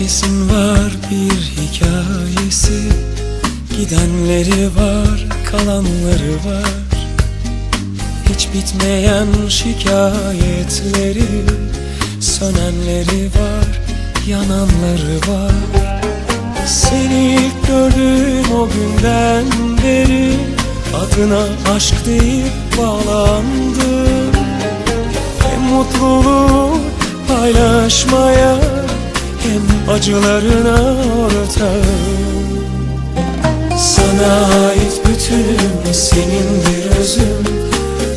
Herkesin var bir hikayesi. Gidenleri var, kalanları var. Hiç bitmeyen şikayetleri. Sönenleri var, yananları var. Seni ilk gördüğüm o günden beri Adına aşk deyip bağlandım. Hem mutluluğu paylaşmaya acılarına ortağım Sana ait bütünüm senindir özüm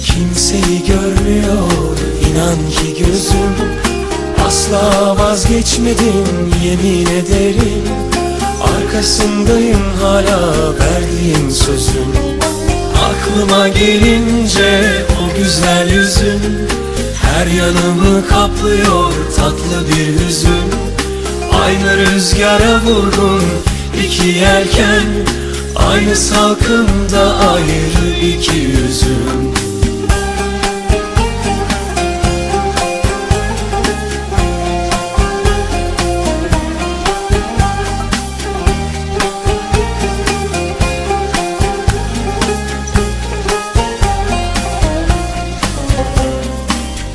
Kimseyi görmüyor inan ki gözüm. Asla vazgeçmedim yemin ederim. Arkasındayım hala verdiğim sözüm Aklıma gelince o güzel yüzün. Her yanımı kaplıyor tatlı bir hüzün Aynı rüzgara vurgun iki yelken Aynı salkımda ayrı iki yüzüm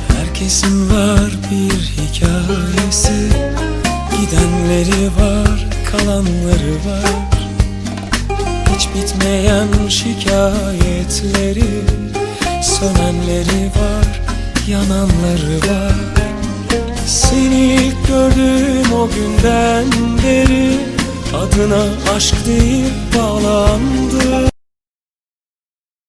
Herkesin var bir hikayesi Gidenleri var, kalanları var. Hiç bitmeyen şikayetleri Sönenleri var, yananları var. Seni ilk gördüğüm o günden beri Adına aşk deyip bağlandım